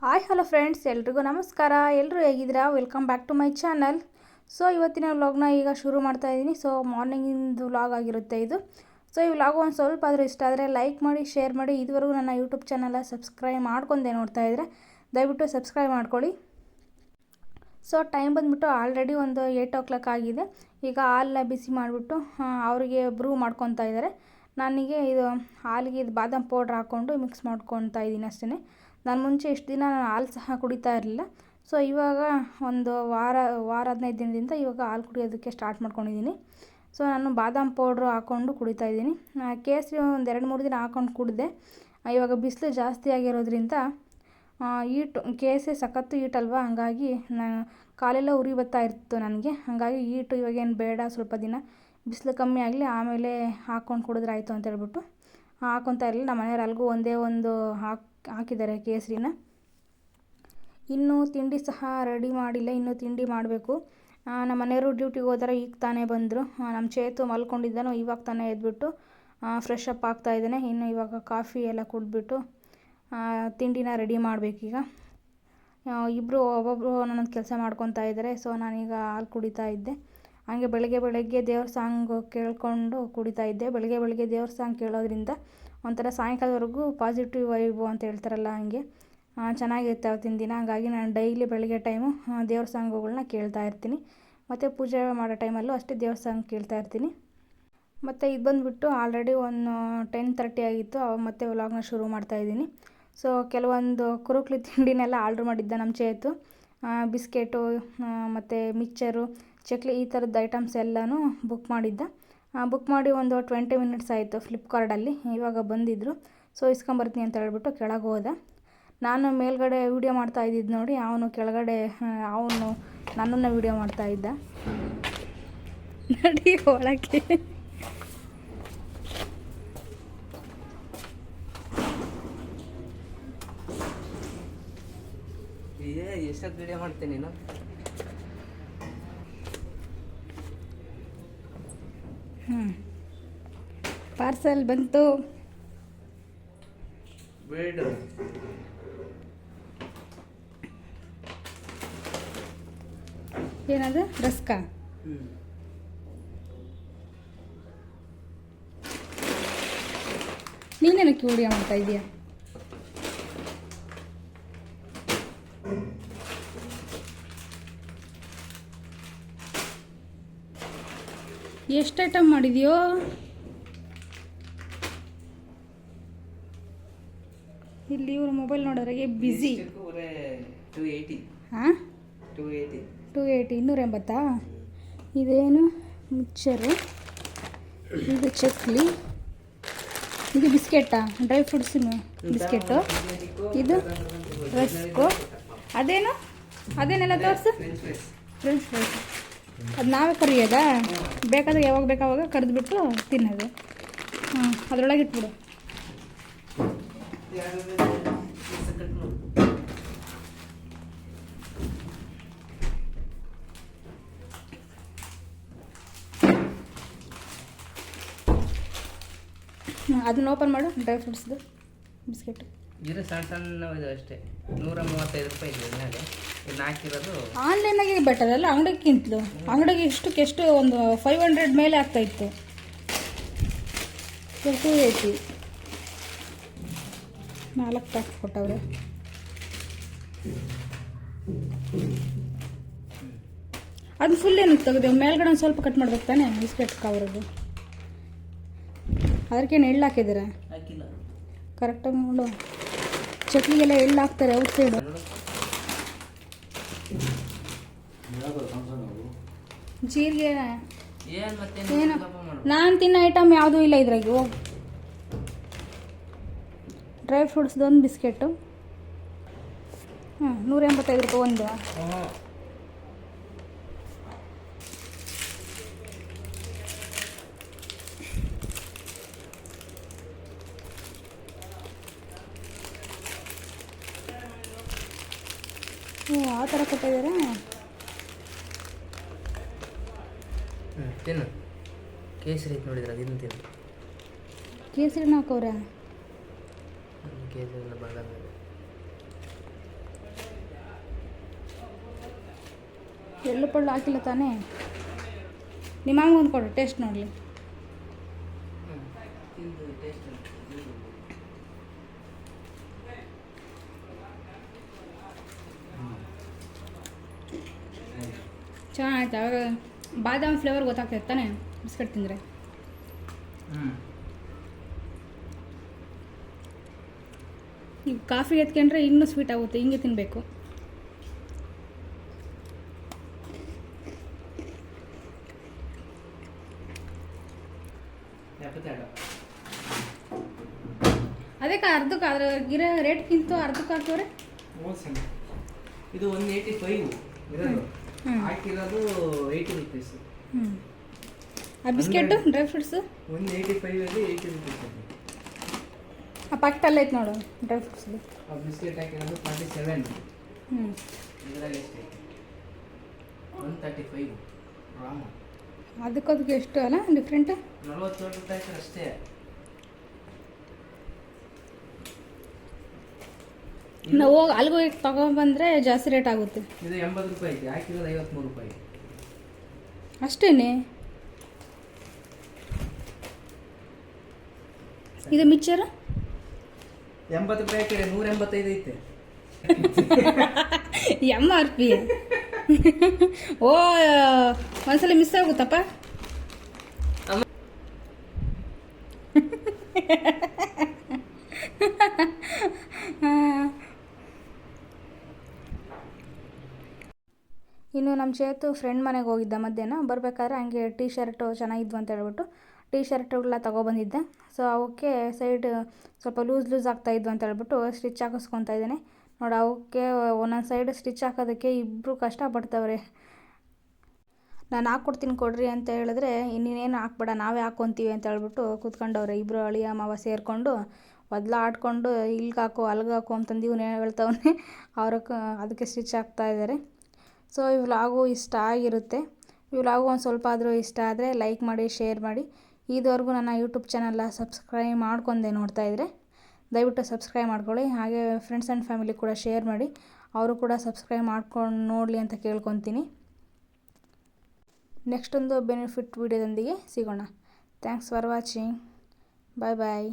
Hi, hello friends, ಎಲ್ರಿಗೂ ನಮಸ್ಕಾರ. ಎಲ್ಲರೂ ಹೇಗಿದ್ದೀರಾ? Welcome back to my channel so ಇವತ್ತಿನ ವ್ಲಾಗ್ನ ಈಗ ಶುರು ಮಾಡ್ತಾ ಇದ್ದೀನಿ. ಸೊ ಮಾರ್ನಿಂಗಿಂದು ವ್ಲಾಗ್ ಆಗಿರುತ್ತೆ ಇದು. ಸೊ ಈ ವ್ಲಾಗ್ ಒಂದು ಸ್ವಲ್ಪ ಆದರೂ ಇಷ್ಟ ಆದರೆ ಲೈಕ್ ಮಾಡಿ ಶೇರ್ ಮಾಡಿ. ಇದುವರೆಗೂ ನನ್ನ ಯೂಟ್ಯೂಬ್ ಚಾನಲ್ ಸಬ್ಸ್ಕ್ರೈಬ್ ಮಾಡ್ಕೊಂಡೆ ನೋಡ್ತಾ ಇದ್ದರೆ ದಯವಿಟ್ಟು ಸಬ್ಸ್ಕ್ರೈಬ್ ಮಾಡ್ಕೊಳ್ಳಿ. ಸೊ ಟೈಮ್ ಬಂದುಬಿಟ್ಟು ಆಲ್ರೆಡಿ ಒಂದು ಏಯ್ಟ್ ಓ ಕ್ಲಾಕ್ ಆಗಿದೆ. ಈಗ ಹಾಲೆಲ್ಲ ಬಿಸಿ ಮಾಡಿಬಿಟ್ಟು ಅವರಿಗೆ ಬ್ರೂ ಮಾಡ್ಕೊತಾ ಇದ್ದಾರೆ. ನನಗೆ ಇದು ಹಾಲಿಗೆ ಇದು ಬಾದಾಮ್ ಪೌಡ್ರ್ ಹಾಕ್ಕೊಂಡು ಮಿಕ್ಸ್ ಮಾಡ್ಕೊತಾ ಇದ್ದೀನಿ ಅಷ್ಟೇ ನಾನು ಮುಂಚೆ ಇಷ್ಟು ದಿನ ನಾನು ಹಾಲು ಸಹ ಕುಡಿತಾ ಇರಲಿಲ್ಲ. ಸೊ ಇವಾಗ ಒಂದು ವಾರ ವಾರ ಹದಿನೈದು ದಿನದಿಂದ ಇವಾಗ ಹಾಲು ಕುಡಿಯೋದಕ್ಕೆ ಸ್ಟಾರ್ಟ್ ಮಾಡ್ಕೊಂಡಿದ್ದೀನಿ. ಸೊ ನಾನು ಬಾದಾಮ್ ಪೌಡ್ರು ಹಾಕ್ಕೊಂಡು ಕುಡಿತಾ ಇದ್ದೀನಿ. ಕೇಸರಿ ಒಂದು ಎರಡು ಮೂರು ದಿನ ಹಾಕ್ಕೊಂಡು ಕುಡಿದೆ. ಇವಾಗ ಬಿಸಿಲು ಜಾಸ್ತಿ ಆಗಿರೋದ್ರಿಂದ ಈಟು ಕೇಸೆ ಸಖತ್ತು ಈಟಲ್ವಾ ಹಂಗಾಗಿ ನಾನು ಕಾಲೆಲ್ಲ ಉರಿ ಬರ್ತಾ ಇರ್ತಿತ್ತು ನನಗೆ. ಹಾಗಾಗಿ ಈಟು ಇವಾಗೇನು ಬೇಡ, ಸ್ವಲ್ಪ ದಿನ ಬಿಸಿಲು ಕಮ್ಮಿ ಆಗಲಿ ಆಮೇಲೆ ಹಾಕ್ಕೊಂಡು ಕುಡಿದ್ರೆ ಆಯಿತು ಅಂತ ಹೇಳ್ಬಿಟ್ಟು ಹಾಕ್ಕೊತಾ ಇರಲಿಲ್ಲ ನಮ್ಮ ಮನೆಯವ್ರು ಅಲ್ಗೂ ಒಂದೇ ಒಂದು ಹಾಕಿ, ಹಾಕಿದ್ದಾರೆ ಕೇಸರಿನ. ಇನ್ನೂ ತಿಂಡಿ ಸಹ ರೆಡಿ ಮಾಡಿಲ್ಲ, ಇನ್ನೂ ತಿಂಡಿ ಮಾಡಬೇಕು. ನಮ್ಮ ಮನೆಯವರು ಡ್ಯೂಟಿಗೆ ಹೋದರೆ, ಈಗ ತಾನೇ ಬಂದರು. ನಮ್ಮ ಚೇತು ಮಲ್ಕೊಂಡಿದ್ದಾನೋ, ಇವಾಗ ತಾನೇ ಎದ್ಬಿಟ್ಟು ಫ್ರೆಶ್ ಅಪ್ ಆಗ್ತಾ ಇದ್ದಾನೆ. ಇನ್ನು ಇವಾಗ ಕಾಫಿ ಎಲ್ಲ ಕುಡಿದ್ಬಿಟ್ಟು ತಿಂಡಿನ ರೆಡಿ ಮಾಡಬೇಕೀಗ. ಇಬ್ಬರು ಒಬ್ಬೊಬ್ಬರು ಒಂದೊಂದು ಕೆಲಸ ಮಾಡ್ಕೊತಾ ಇದ್ದಾರೆ. ಸೊ ನಾನೀಗ ಹಾಲು ಕುಡಿತಾ ಇದ್ದೆ. ಹಾಗೆ ಬೆಳಗ್ಗೆ ಬೆಳಗ್ಗೆ ದೇವ್ರ ಸಾಂಗ್ ಕೇಳಿಕೊಂಡು ಕುಡಿತಾ ಇದ್ದೆ. ಬೆಳಗ್ಗೆ ಬೆಳಗ್ಗೆ ದೇವ್ರ ಸಾಂಗ್ ಕೇಳೋದ್ರಿಂದ ಒಂಥರ ಸಾಯಂಕಾಲದವರೆಗೂ ಪಾಸಿಟಿವ್ ವೈಬು ಅಂತ ಹೇಳ್ತಾರಲ್ಲ ಹಾಗೆ. ಚೆನ್ನಾಗಿರುತ್ತೆ ಅವತ್ತಿನ ದಿನ. ಹಾಗಾಗಿ ನಾನು ಡೈಲಿ ಬೆಳಗ್ಗೆ ಟೈಮು ದೇವ್ರ ಸಾಂಗುಗಳನ್ನ ಕೇಳ್ತಾ ಇರ್ತೀನಿ. ಮತ್ತು ಪೂಜೆ ಮಾಡೋ ಟೈಮಲ್ಲೂ ಅಷ್ಟೇ ದೇವ್ರ ಸಾಂಗ್ ಕೇಳ್ತಾ ಇರ್ತೀನಿ. ಮತ್ತು ಇದು ಬಂದುಬಿಟ್ಟು ಆಲ್ರೆಡಿ ಒಂದು ಟೆನ್ ತರ್ಟಿ ಆಗಿತ್ತು. ಮತ್ತೆ ವ್ಲಾಗ್ನ ಶುರು ಮಾಡ್ತಾಯಿದ್ದೀನಿ ಸೊ ಕೆಲವೊಂದು ಕುರುಕ್ಲಿ ತಿಂಡಿನೆಲ್ಲ ಆರ್ಡ್ರ್ ಮಾಡಿದ್ದೆ ನಮ್ಮ ಚೇತು. ಬಿಸ್ಕೆಟು ಮತ್ತು ಮಿಕ್ಚರು ಚಕ್ಲಿ ಈ ಥರದ ಐಟಮ್ಸ್ ಎಲ್ಲನೂ ಬುಕ್ ಮಾಡಿದ್ದೆ. ಬುಕ್ ಮಾಡಿ ಒಂದು ಟ್ವೆಂಟಿ ಮಿನಿಟ್ಸ್ ಆಯಿತು ಫ್ಲಿಪ್ಕಾರ್ಟಲ್ಲಿ, ಇವಾಗ ಬಂದಿದ್ದರು ಸೊ, ಇಸ್ಕೊಂಬರ್ತೀನಿ ಅಂತ ಹೇಳ್ಬಿಟ್ಟು ಕೆಳಗೆ ಹೋದೆ. ನಾನು ಮೇಲ್ಗಡೆ ವೀಡಿಯೋ ಮಾಡ್ತಾ ಇದ್ದಿದ್ದು ನೋಡಿ, ಅವನು ಕೆಳಗಡೆ ಅವನು ನನ್ನನ್ನು ವೀಡಿಯೋ ಮಾಡ್ತಾ ಇದ್ದ. ನಡಿ ಒಳಗೆ ಎಷ್ಟೊತ್ತು ವೀಡಿಯೋ ಮಾಡ್ತೀನಿ ನೀನು? ಪಾರ್ಸಲ್ ಬಂತು. ಬೇಡ. ಏನದು? ರಸ್ಕ? ನೀನೇನು ನೀನೇನಕ್ಕೆ ವಿಡಿಯೋ ಮಾಡ್ತಾ ಇದೀಯಾ? ಎಷ್ಟು ಐಟಮ್ ಮಾಡಿದೆಯೋ? ಇಲ್ಲಿ ಇವರು ಮೊಬೈಲ್ ನೋಡೋರಿಗೆ ಬ್ಯುಸಿ ಹಾಂ? ಟು ಏಯ್ಟಿ ಇನ್ನೂರ ಎಂಬತ್ತಾ? ಇದೇನು? ಮಿಕ್ಚರು ಇದು ಚಕ್ಲಿ. ಇದು ಬಿಸ್ಕೆಟಾ ಡ್ರೈ ಫ್ರೂಟ್ಸಿನ ಬಿಸ್ಕೆಟು. ಇದು ರಸ್ಕು. ಅದೇನು? ಅದೇನೆಲ್ಲ ತೋರಿಸು. ಫ್ರೆಂಚ್ ಫ್ರೈಸ್ ಅದು ನಾವೇ ಕರಿಯೋದಾ? ಬೇಕಾದ್ರೆ ಯಾವಾಗ ಬೇಕಾವಾಗ ಕರೆದ್ಬಿಟ್ಟು ತಿನ್ನೋದು. ಹಾಂ, ಅದರೊಳಗೆ ಇಟ್ಬಿಡು. ಅದನ್ನ ಓಪನ್ ಮಾಡು ಡ್ರೈ ಫ್ರೂಟ್ಸ್ದು ಬಿಸ್ಕೆಟ್. ಇದು ಸಣ್ಣ ಸಣ್ಣ ಇದು ಅಷ್ಟೇ. ನೂರ ಮೂವತ್ತೈದು ರೂಪಾಯಿ ಇದೆ ಇನ್ನು ಹಾಕಿರೋದು? ಆನ್ಲೈನಾಗೆ ಬೆಟರ್ ಅಲ್ಲ ಅಂಗಡಿಗಿಂತಲೂ. ಅಂಗಡಿಗೆ ಇಷ್ಟಕ್ಕೆ ಎಷ್ಟು ಒಂದು ಫೈವ್ ಹಂಡ್ರೆಡ್ ಮೇಲೆ ಆಗ್ತಾ ಇತ್ತು. ಟೂ ಏಯ್ಟಿ ನಾಲ್ಕು ಪ್ಯಾಕ್ ಕೊಟ್ಟವ್ರೆ. ಅದು ಫುಲ್ ಏನಕ್ಕೆ ತೆಗೆದೇವು ಮೇಲ್ಗಡೆ ಒಂದು ಸ್ವಲ್ಪ ಕಟ್ ಮಾಡ್ಬೇಕು ತಾನೆ? ಬಿಸ್ಕೆಟ್ ಕವರದು ಅದಕ್ಕೇನು ಎಳ್ಳು ಹಾಕಿದ್ದೀರಾ? ಕರೆಕ್ಟಾಗಿ ನೋಡು. ಚಟ್ನಿಗೆಲ್ಲ ಎಳ್ಳು ಹಾಕ್ತಾರೆ ಔಟ್ ಸೈಡು ಜೀರಿಗೆ. ಏನು ನಾನು ತಿನ್ನೋ ಐಟಮ್ ಯಾವುದೂ ಇಲ್ಲ ಇದ್ರಾಗ. ಡ್ರೈ ಫ್ರೂಟ್ಸ್ದೊಂದು ಬಿಸ್ಕೆಟು ಹಾಂ ನೂರ ಎಂಬತ್ತೈದು ರೂಪಾಯಿ ಒಂದು. ಹ್ಞೂ ಹ್ಞೂ ಆ ಥರ ಕೊಟ್ಟಿದ್ದಾರೆ ತಿನ್ನು. ಕೇಸರಿ ಐತೆ ನೋಡಿದ್ರೆ ಅದನ್ನು ತಿನ್ನು. ಕೇಸರಿ ಹಾಕೋರ ಕೇಸರಿ ಎಲ್ಲ ಬಾದಾಮಿ ಎಳ್ಳು ಪಳ್ಳು ಹಾಕಿಲ್ಲ ತಾನೇ? ನಿಮ್ಮ ಹಂಗೆ ಒಂದು ಕೊಡು ಟೇಸ್ಟ್ ನೋಡಲಿ. ಚೆನ್ನಾಗಿ ಆಯ್ತು? ಆವಾಗ ಬಾದಾಮ್ ಫ್ಲೇವರ್ ಗೊತ್ತಾಗ್ತದೆ ತಾನೇ? ಬಿಸ್ಕೆಟ್ ತಿಂದರೆ. ಈಗ ಕಾಫಿ ಎತ್ಕೊಂಡ್ರೆ ಇನ್ನೂ ಸ್ವೀಟ್ ಆಗುತ್ತೆ ಹಿಂಗೆ ತಿನ್ನಬೇಕು ಅದೇ ಅದಕ್ಕೆ ಅರ್ಧಕ್ಕೆ ಅದ್ರ ಗಿರೋ ರೇಟ್ಗಿಂತ ಅರ್ಧಕ್ಕೆ ಹಾಕಿವ್ರೆ ಇದು ಒನ್ ಏಯ್ಟಿ ಫೈವ್ ಇರೋದು ಹ್ಮ್. ಹಾಕಿರೋದು ಏಯ್ಟಿ ರುಪೀಸ್ ಹ್ಞೂ ಆ biscuit dry fruits one eighty five ಅಲ್ಲಿ ಏಯ್ಟಿ ರುಪೀಸ್ ಅದು ಆ ಪಾಕೆಟ್ ಅಲ್ಲೇ ಐತೆ ನೋಡು ಡ್ರೈ ಫ್ರೂಟ್ಸಲ್ಲಿ ಆ ಬಿಸ್ಕೆಟ್ ಹಾಕಿರೋದು ಫಾರ್ಟಿ ಸೆವೆನ್ ಹ್ಞೂ ಇದರಲ್ಲಿ ಎಷ್ಟೈತೆ ಒನ್ ತರ್ಟಿ ಫೈವ್ ರಾಮ ಅದಕ್ಕೆ ಅದಕ್ಕೆ ಎಷ್ಟು ಅಲ್ಲ ಡಿಫ್ರೆಂಟ್ ನಲ್ವತ್ತೇಳು ರೂಪಾಯಿ ಆಯ್ತು ಅಷ್ಟೇ ನಾವು ಹೋಗಿ ಅಲ್ಲಿಗೆ ಹೋಗಿ ತಗೊಂಡ್ಬಂದ್ರೆ ಜಾಸ್ತಿ ರೇಟ್ ಆಗುತ್ತೆ. ಇದು ಎಂಬತ್ತು ರೂಪಾಯಿ ಐತೆ ಹಾಕಿರೋದು ಐವತ್ಮೂರು ರೂಪಾಯಿ. ಅಷ್ಟೇನೆ? ಇದು ಮಿಕ್ಚರ್? ಎಂಬತ್ತು ರೂಪಾಯಿ ಹಾಕಿದ್ರೆ ನೂರ ಎಂಬತ್ತೈದು ಐತೆ. M R P. ಓ ಒಂದ್ಸಲ ಮಿಸ್ ಆಗುತ್ತಪ್ಪ? ಇನ್ನು ನಮ್ಮ ಚೇತು ಫ್ರೆಂಡ್ ಮನೆಗೆ ಹೋಗಿದ್ದ ಮಧ್ಯಾಹ್ನ, ಬರಬೇಕಾದ್ರೆ ಹಂಗೆ ಟೀ ಶರ್ಟು ಚೆನ್ನಾಗಿದ್ವು ಅಂತ ಹೇಳ್ಬಿಟ್ಟು ಟೀ ಶರ್ಟುಗಳ ತೊಗೊಬಂದಿದ್ದೆ. ಸೊ ಅವಕ್ಕೆ ಸೈಡ್ ಸ್ವಲ್ಪ ಲೂಸ್ ಲೂಸ್ ಆಗ್ತಾಯಿದ್ವು ಅಂತ ಹೇಳ್ಬಿಟ್ಟು ಸ್ಟಿಚ್ ಹಾಕಿಸ್ಕೊತಾ ಇದ್ದೇನೆ. ನೋಡಿ, ಅವಕ್ಕೆ ಒಂದೊಂದು ಸೈಡ್ ಸ್ಟಿಚ್ ಹಾಕೋದಕ್ಕೆ ಇಬ್ಬರು ಕಷ್ಟಪಡ್ತವ್ರೆ. ನಾನು ಹಾಕ್ಕೊಡ್ತೀನಿ ಕೊಡ್ರಿ ಅಂತ ಹೇಳಿದ್ರೆ, ಇನ್ನೇನು ಹಾಕ್ಬೇಡ, ನಾವೇ ಹಾಕ್ಕೊತೀವಿ ಅಂತ ಹೇಳ್ಬಿಟ್ಟು ಕೂತ್ಕೊಂಡವ್ರೆ. ಇಬ್ಬರು ಅಳಿಯ ಮಾವ ಸೇರಿಕೊಂಡು ಒದ್ಲ ಆಡ್ಕೊಂಡು, ಇಲ್ಗೆ ಹಾಕು, ಅಲ್ಗೆ ಹಾಕು ಅಂತಂದು ಇವನು ಹೇಳ್ತವನೇ. ಅವ್ರಕ್ಕೆ ಅದಕ್ಕೆ ಸ್ಟಿಚ್ ಹಾಕ್ತಾ ಇದ್ದಾರೆ. ಸೊ, ಈ ವ್ಲಾಗು ಇಷ್ಟ ಆಗಿರುತ್ತೆ. ಈ ವ್ಲಾಗು ಒಂದು ಸ್ವಲ್ಪ ಆದರೂ ಇಷ್ಟ ಆದರೆ ಲೈಕ್ ಮಾಡಿ, ಶೇರ್ ಮಾಡಿ. ಇದುವರೆಗೂ ನನ್ನ ಯೂಟ್ಯೂಬ್ ಚಾನಲ್ನ ಸಬ್ಸ್ಕ್ರೈಬ್ ಮಾಡ್ಕೊಂಡೆ ನೋಡ್ತಾ ಇದ್ದರೆ ದಯವಿಟ್ಟು ಸಬ್ಸ್ಕ್ರೈಬ್ ಮಾಡ್ಕೊಳ್ಳಿ. ಹಾಗೆ ಫ್ರೆಂಡ್ಸ್ ಆ್ಯಂಡ್ ಫ್ಯಾಮಿಲಿ ಕೂಡ ಶೇರ್ ಮಾಡಿ. ಅವರು ಕೂಡ ಸಬ್ಸ್ಕ್ರೈಬ್ ಮಾಡ್ಕೊಂಡು ನೋಡಲಿ ಅಂತ ಕೇಳ್ಕೊತೀನಿ. ನೆಕ್ಸ್ಟ್ ಒಂದು ಬೆನಿಫಿಟ್ ವೀಡಿಯೋದೊಂದಿಗೆ ಸಿಗೋಣ. Thanks for watching bye bye